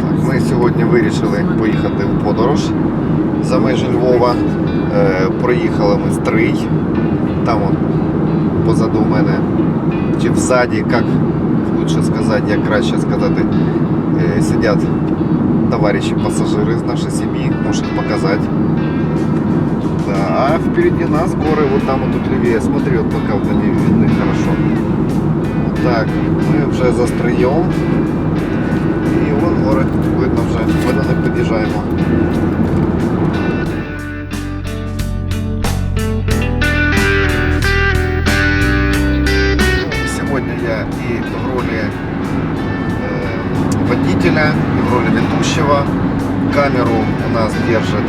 Так, Ми сьогодні вирішили поїхати в подорож за межі Львова. Е, проїхали ми Стрий. Там от позаду мене, чи взаді, як лучше сказати, як краще сказати, е, сидять товарищи пассажиры из нашей семьи, может показать. Да, а впереди нас горы, вот там вот тут левее, смотри, вот пока вот они видны хорошо. Вот так, мы вже за стрием. І вон гори видно вже, ми до них під'їжджаємо. Сегодня я и в роли э, водителя, и в роли ведущего. Камеру у нас держит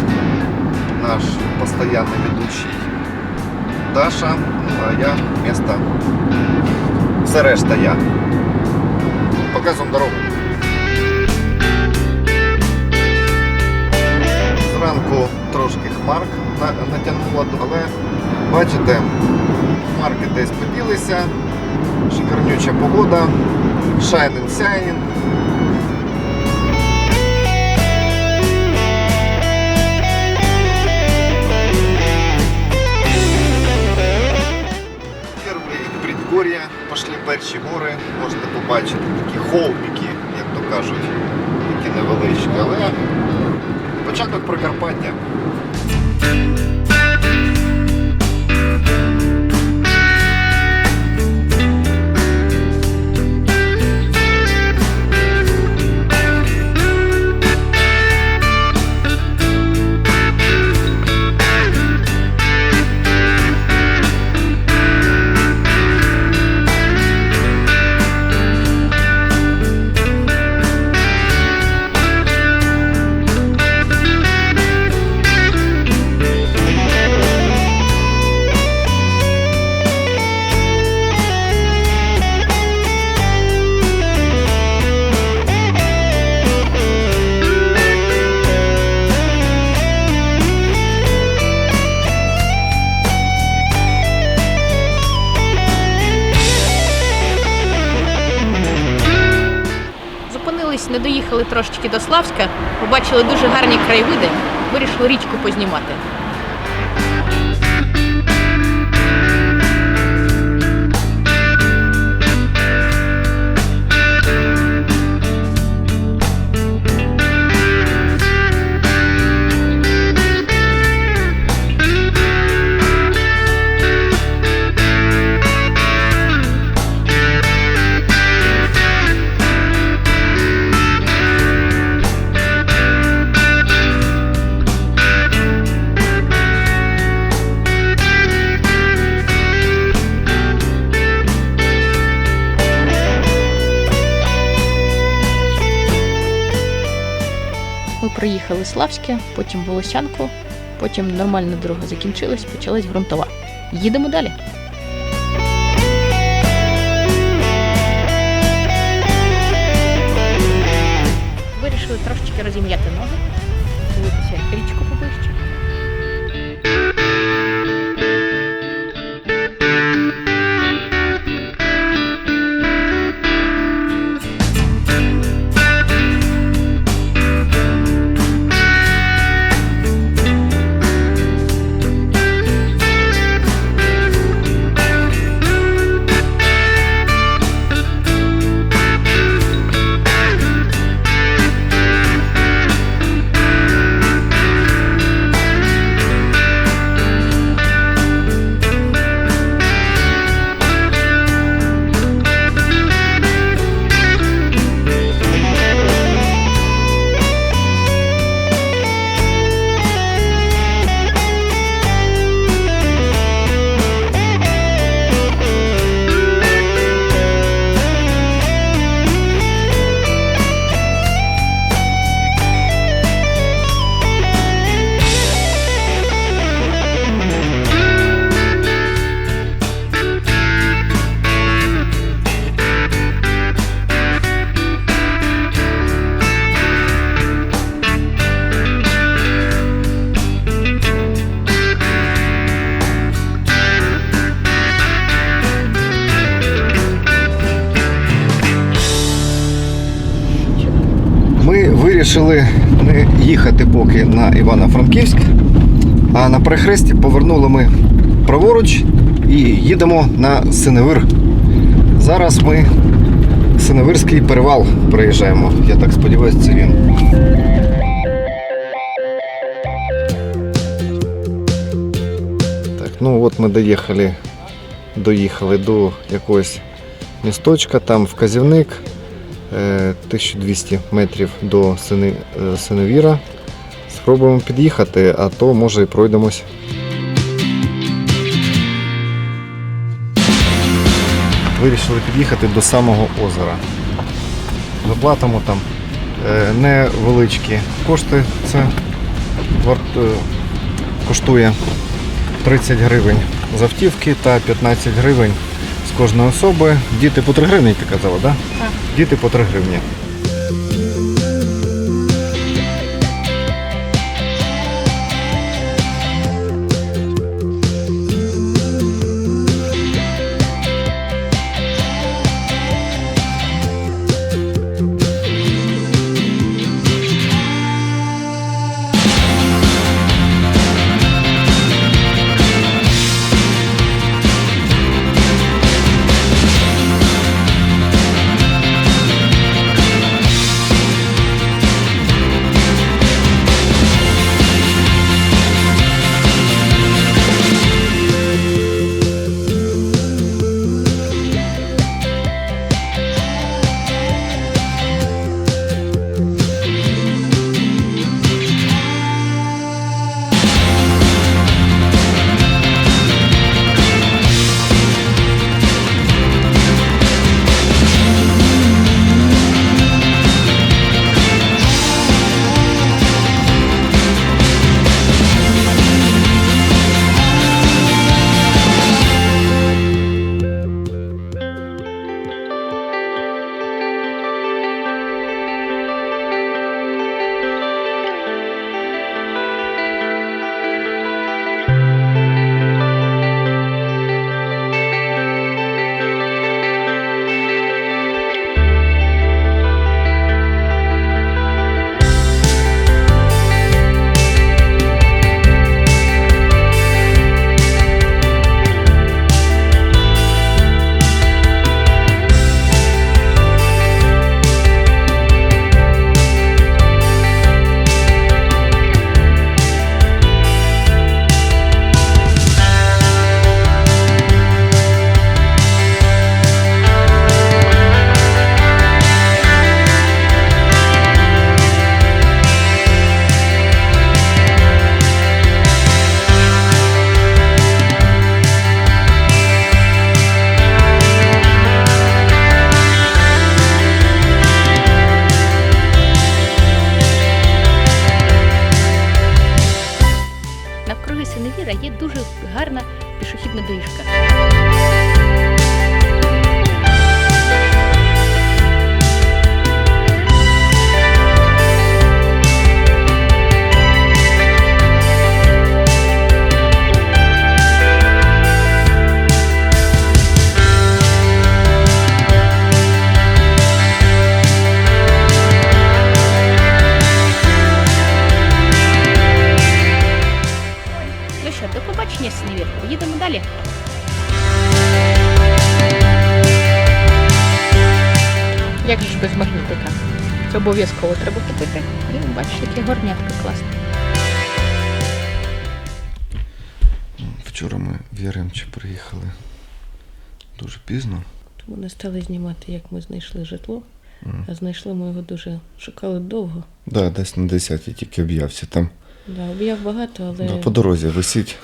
наш постоянный ведущий Даша, ну, а я вместо... Все решта я. Показуємо дорогу. Зранку трошки хмарк на- натягнуло, але бачите, хмарки десь поділися, шикарнюча погода, сяйнін. Перві предгор'я, пішли перші гори, можете побачити такі холмики, як то кажуть, такі невеличкі, але початок Прикарпаття. Трошечки до Славська, побачили дуже гарні краєвиди, вирішили річку познімати. Проїхали потім Волосянку, потім нормальна дорога закінчилась, почалась ґрунтова. Їдемо далі. Вирішили трошечки розім'яти ноги, вирішили не їхати поки на Івано-Франківськ, а на перехресті повернули ми праворуч і їдемо на Синевир. Зараз ми Синевирський перевал проїжджаємо. Я так сподіваюся, це він. Так, ну от ми доїхали, доїхали до якогось місточка, там вказівник. Е, 1200 метрів до е, Синевіра. Спробуємо під'їхати, а то може і пройдемось. Вирішили під'їхати до самого озера. Заплатимо там е, невеличкі кошти. Це е, коштує 30 гривень з автівки та 15 гривень з кожної особи. Діти по 3 гривні, ти казала, так? Так. Діти по 3 гривні. Їдемо далі. Як же ж без магнітика? Це обов'язково треба купити. І бачиш, таке горнятко класне. Вчора ми в Яремче приїхали дуже пізно. Тому не стали знімати, як ми знайшли житло. А знайшли ми його дуже шукали довго. Да, десь на 10 я тільки об'явся там. Да, об'яв багато, але Да, по дорозі висить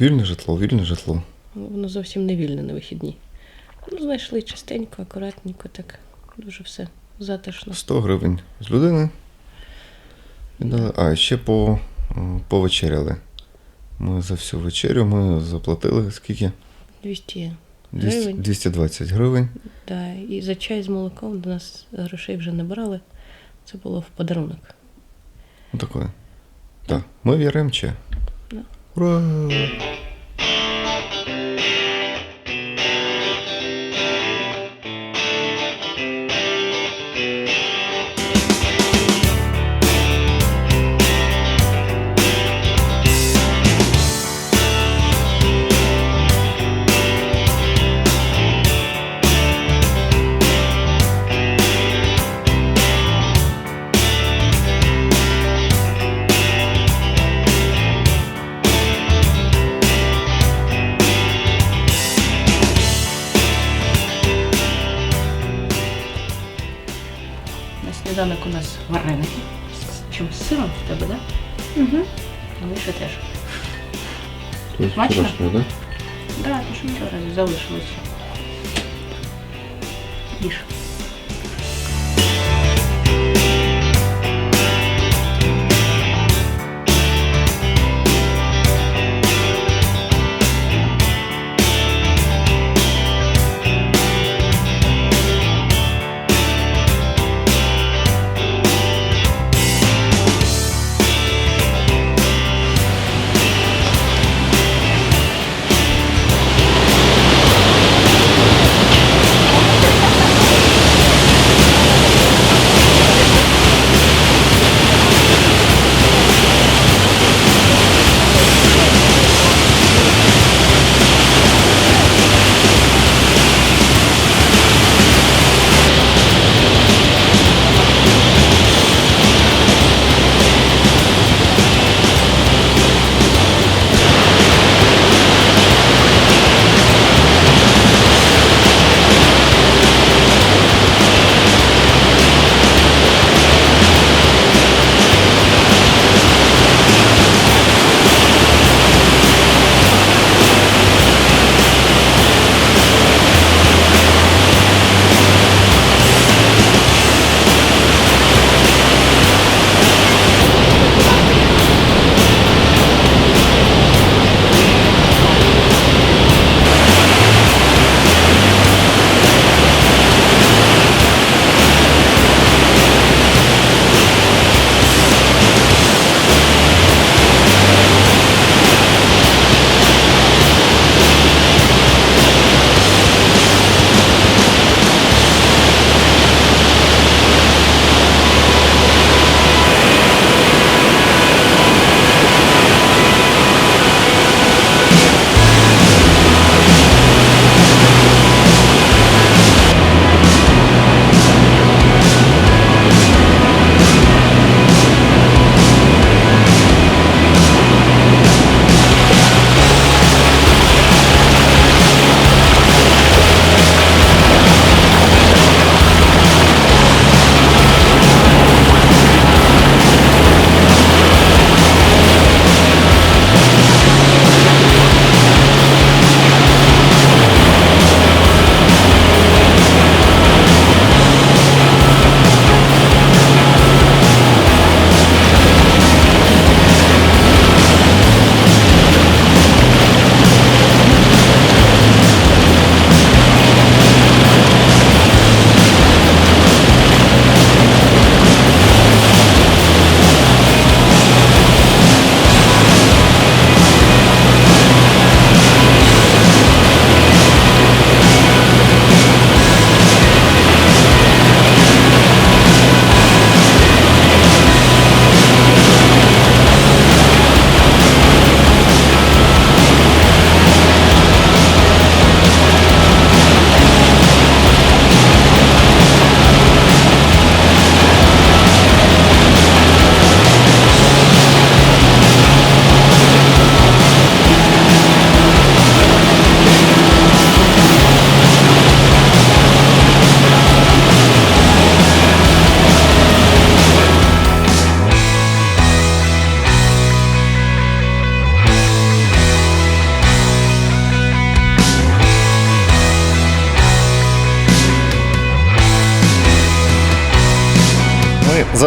вільне житло, вільне житло. воно зовсім не вільне на вихідні. Ну, знайшли частенько, акуратненько, так дуже все затишно. 100 гривень з людини. Віддали. А, ще по, повечеряли. Ми за всю вечерю ми заплатили скільки? 200. 200, Гривень. 220 гривень. Да. І за чай з молоком до нас грошей вже не брали. Це було в подарунок. Ну, такое. Так, ми в Яремче. Да. Ура! Сніданок у нас вареники. З чим з сиром в тебе, так? Да? Угу. А ми ще теж. Тут Смачно? вчорашнє, да? Так, то що вчора залишилося. Їж.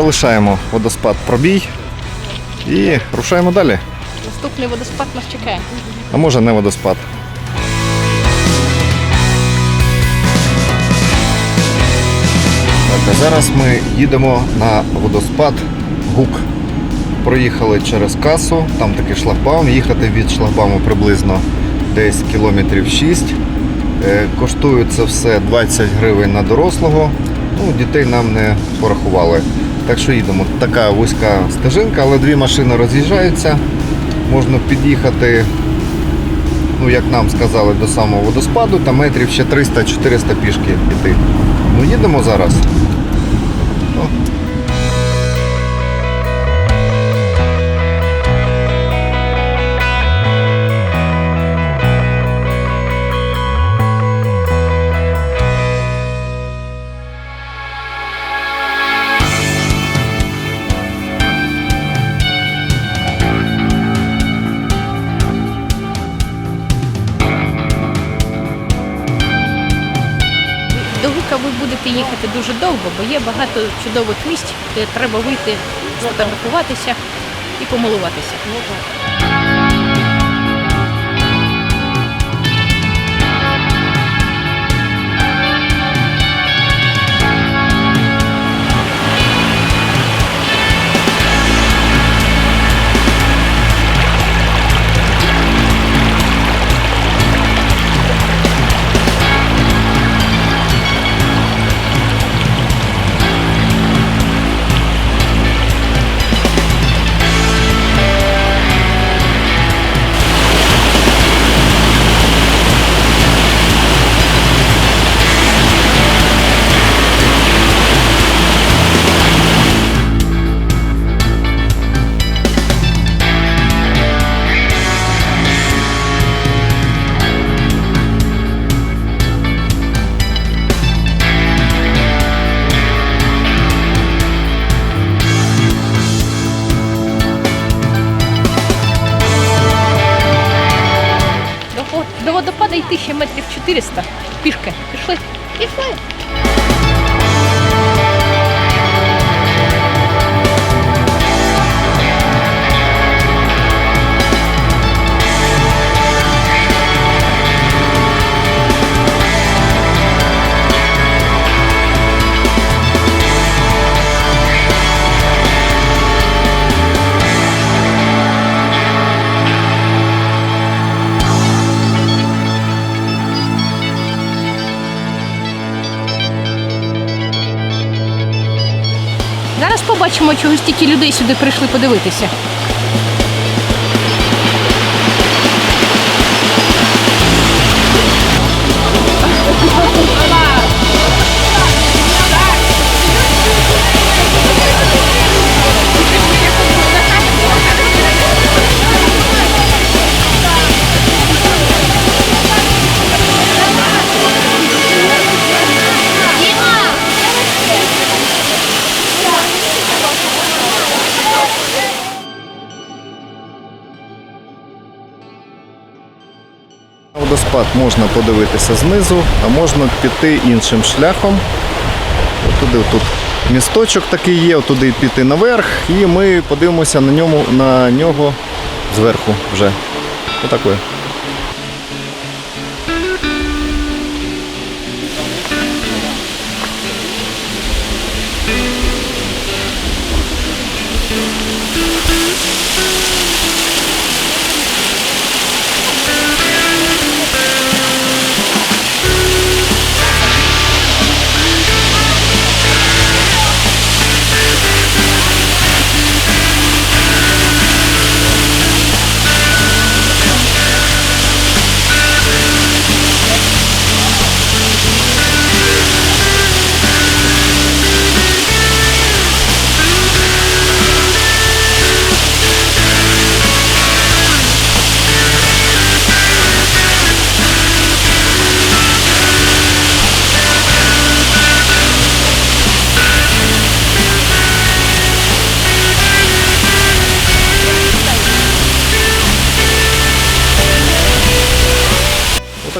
Залишаємо водоспад пробій і рушаємо далі. Наступний водоспад нас чекає. А може не водоспад. Так, а зараз ми їдемо на водоспад Гук. Проїхали через касу, там такий шлагбаум. Їхати від шлагбауму приблизно десь кілометрів 6. Е, Коштує це все 20 гривень на дорослого. Ну, дітей нам не порахували. Так що їдемо. Така вузька стежинка, але дві машини роз'їжджаються. Можна під'їхати ну як нам сказали, до самого водоспаду, та метрів ще 300-400 пішки йти. Ну їдемо зараз. О. їхати дуже довго, бо є багато чудових місць, де треба вийти, сфотографуватися і помилуватися. Побачимо, чого стільки людей сюди прийшли подивитися. Водоспад можна подивитися знизу, а можна піти іншим шляхом. Туди тут місточок такий є, туди піти наверх, і ми подивимося на ньому на нього зверху вже. Отакої.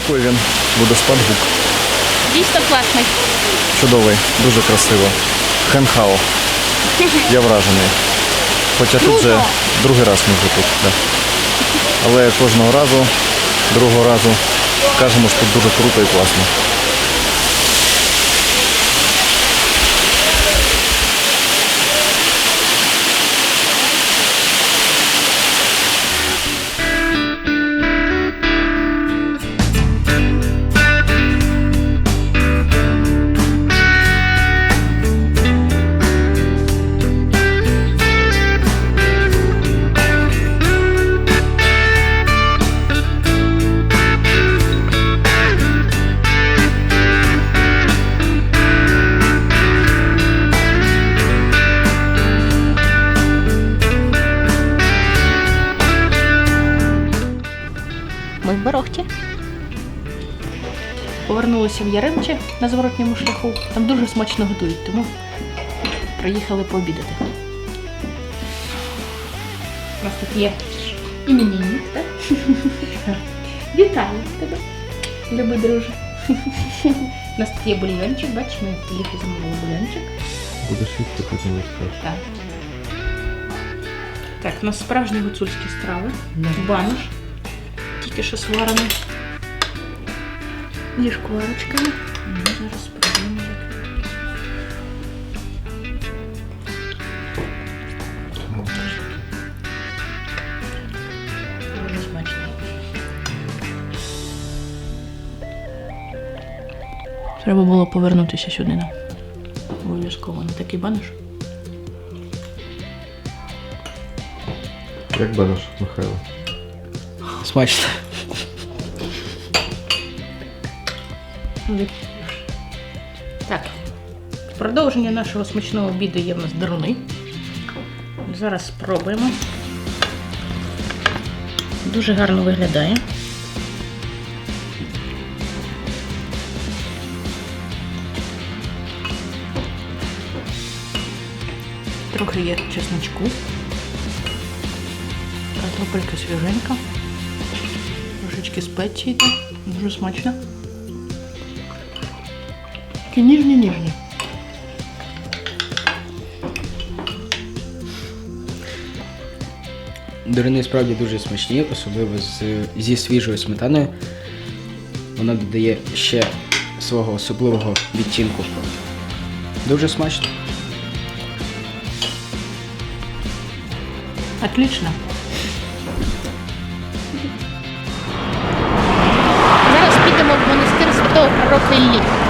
Отакий він, буде Гук. Дійсно класний. Чудовий, дуже красиво. Хенхао. Я вражений. Хоча тут вже другий раз ми вже тут. Да. Але кожного разу, другого разу кажемо, що тут дуже круто і класно. В Яремче на зворотньому шляху. Там дуже смачно готують, тому приїхали пообідати. У нас тут є іменинник, так? Вітаю тебе, любий друже. У нас тут є бульйончик, бачиш, ми ліфі замовили бульйончик. Будеш їсти, потім розкажеш. Так. Так, у нас справжні гуцульські страви. Банош. Тільки що сварений. Зі шкварочками. Ну, Зараз спробуємо. Дуже смачно. Треба було повернутися сюди нам. Обов'язково на такий банош. Як банаш, Михайло? Смачно. Так, продовження нашого смачного обіду є в нас деруни. Зараз спробуємо. Дуже гарно виглядає. Трохи є чесночку. Картопелька свіженька. Трошечки спеції. Дуже смачно. Такі ніжні-ніжні. Дурини справді дуже смачні, особливо з, зі свіжою сметаною. Вона додає ще свого особливого відтінку. Дуже смачно. Отлично. Зараз підемо в монастир святого пророка Іллі.